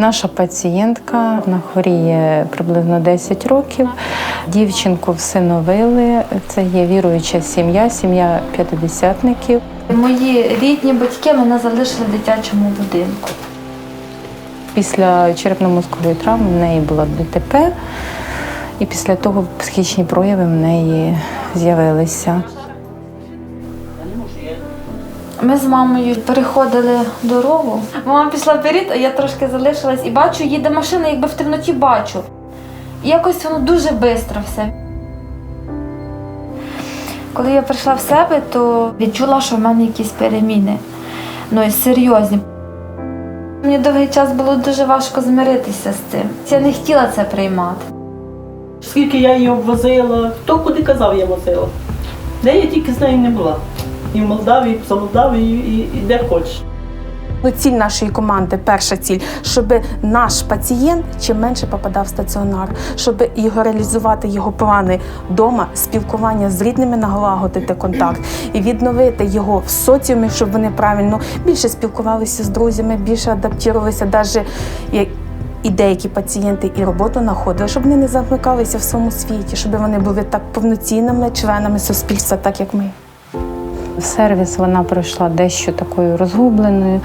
Наша пацієнтка вона хворіє приблизно 10 років. Дівчинку всиновили. Це є віруюча сім'я, сім'я п'ятидесятників. Мої рідні батьки мене залишили в дитячому будинку. Після черепно-мозкової травми в неї була ДТП, і після того психічні прояви в неї з'явилися. Ми з мамою переходили дорогу. Мама пішла вперед, а я трошки залишилась і бачу, їде машина, якби в темноті бачу. І якось воно дуже швидко все. Коли я прийшла в себе, то відчула, що в мене якісь переміни. Ну і серйозні. Мені довгий час було дуже важко змиритися з цим. Я не хотіла це приймати. Скільки я її обвозила, хто куди казав, я возила. Де я тільки з нею не була. І в Молдавії, і в Молдавії, і, і де хочеш. Ну, Ціль нашої команди, перша ціль, щоб наш пацієнт чим менше попадав в стаціонар, щоб його реалізувати його плани вдома, спілкування з рідними, налагодити контакт і відновити його в соціумі, щоб вони правильно більше спілкувалися з друзями, більше адаптувалися, навіть як і деякі пацієнти і роботу знаходили, щоб вони не замикалися в своєму світі, щоб вони були так повноцінними членами суспільства, так як ми. В сервіс вона прийшла дещо такою розгубленою.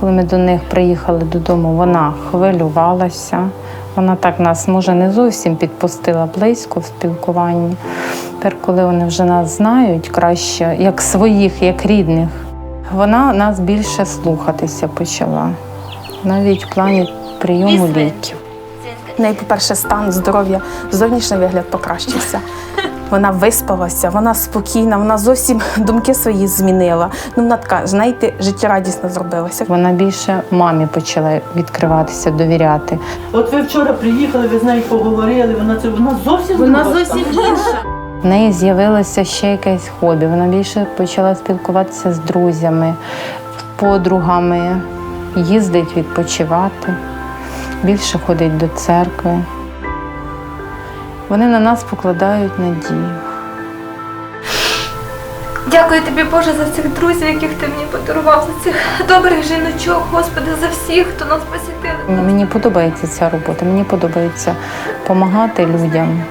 Коли ми до них приїхали додому, вона хвилювалася. Вона так нас, може, не зовсім підпустила близько в спілкуванні. Тепер, коли вони вже нас знають краще, як своїх, як рідних, вона нас більше слухатися почала, навіть в плані прийому ліків. Неї, по-перше, стан здоров'я, зовнішній вигляд покращився. Вона виспалася, вона спокійна, вона зовсім думки свої змінила. Ну, вона така, знаєте, життєрадісна зробилася. Вона більше мамі почала відкриватися, довіряти. От ви вчора приїхали, ви з нею поговорили, вона це вона зовсім Вона друга зовсім інша. В неї з'явилося ще якесь хобі. Вона більше почала спілкуватися з друзями, подругами, їздить відпочивати, більше ходить до церкви. Вони на нас покладають надію. Дякую тобі, Боже, за цих друзів, яких ти мені подарував, за цих добрих жіночок, Господи, за всіх, хто нас посітили. Мені подобається ця робота, мені подобається допомагати людям,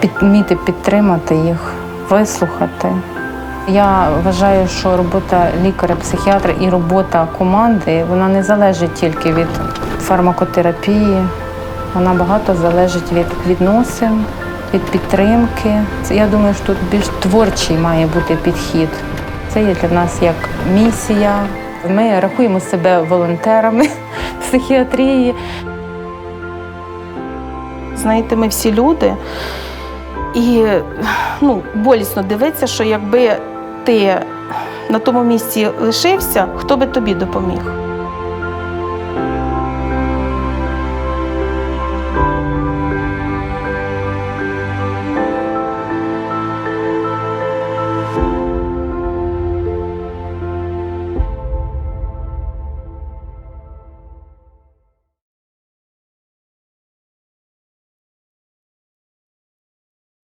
під, вміти підтримати їх, вислухати. Я вважаю, що робота лікаря-психіатра і робота команди вона не залежить тільки від фармакотерапії, вона багато залежить від відносин, від підтримки. Я думаю, що тут більш творчий має бути підхід. Це є для нас як місія. Ми рахуємо себе волонтерами психіатрії. Знаєте, ми всі люди, і ну, болісно дивитися, що якби ти на тому місці лишився, хто би тобі допоміг.